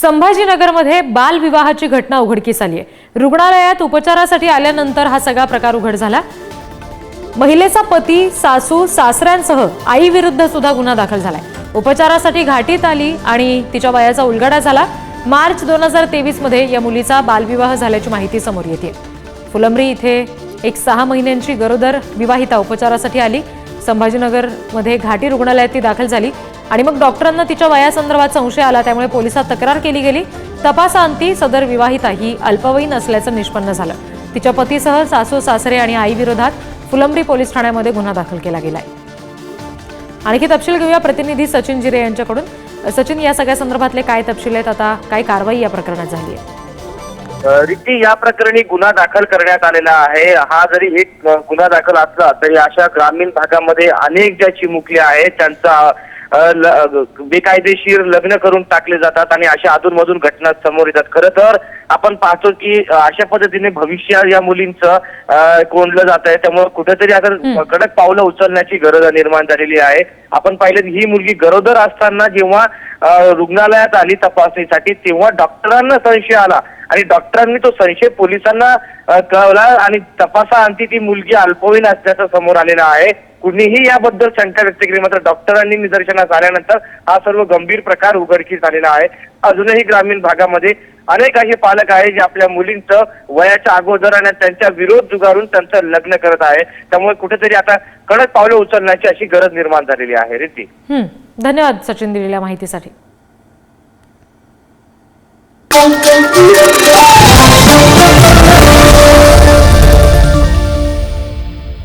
संभाजीनगरमध्ये बालविवाहाची घटना उघडकीस आली आहे रुग्णालयात उपचारासाठी आल्यानंतर हा सगळा प्रकार उघड झाला. महिलेचा पती सासू सासऱ्यांसह आईविरुद्ध सुद्धा गुन्हा दाखल झालाय. उपचारासाठी घाटीत आली आणि तिच्या वयाचा उलगडा झाला. मार्च दोन हजार तेवीसमध्ये या मुलीचा बालविवाह झाल्याची माहिती समोर येते. फुलंब्री इथे एक सहा महिन्यांची गरोदर विवाहिता उपचारासाठी आली. संभाजीनगरमध्ये घाटी रुग्णालयात ती दाखल झाली. आणि मग डॉक्टरांना तिच्या वयासंदर्भात संशय आला त्यामुळे पोलिसात तक्रार केली गेली. तपासाअंती सदर विवाहिता ही अल्पवयीन असल्याचं निष्पन्न झालं. तिच्या पतीसह सासू सासरे आणि आई विरोधात फुलंब्री पोलीस ठाण्यामध्ये गुन्हा दाखल केला गेलाय. आणखी तपशील घेऊया प्रतिनिधी सचिन जिरे यांच्याकडून. सचिन या सगळ्या संदर्भातले काय तपशील आहेत? आता काय कारवाई या प्रकरणात झाली आहे? रिक्की या प्रकरणी गुन्हा दाखल करण्यात आलेला आहे. हा जरी एक गुन्हा दाखल असला तरी अशा ग्रामीण भागामध्ये अनेक ज्या चिमुकल्या आहेत त्यांचा बेकायदेशीर लग्न करून टाकले जातात आणि अशा अधूनमधून घटना समोर येतात. खरं तर आपण पाहतो की अशा पद्धतीने भविष्य या मुलींचं कोंडलं जात आहे त्यामुळे कुठेतरी आता कडक पावलं उचलण्याची गरज निर्माण झालेली आहे. आपण पाहिलं ही मुलगी गरोदर असताना जेव्हा रुग्णालयात आली तपासणीसाठी तेव्हा डॉक्टरांना संशय आला. आणि डॉक्टरांनी तो संशय पोलिसांना कळवला आणि तपासाअंती ती मुलगी अल्पवयीन असल्याचं समोर आलेलं आहे. कुणीही याबद्दल शंका व्यक्त केली मात्र डॉक्टरांनी निदर्शनास आल्यानंतर हा सर्व गंभीर प्रकार उघडकीस आलेला आहे. अजूनही ग्रामीण भागामध्ये अनेक असे पालक आहेत जे आपल्या मुलींचं वयाच्या अगोदर आणि त्यांच्या विरोध जुगारून त्यांचं लग्न करत आहे. त्यामुळे कुठेतरी आता कडक पावलं उचलण्याची अशी गरज निर्माण झालेली आहे. रिद्धी. धन्यवाद सचिन दिलेल्या माहितीसाठी.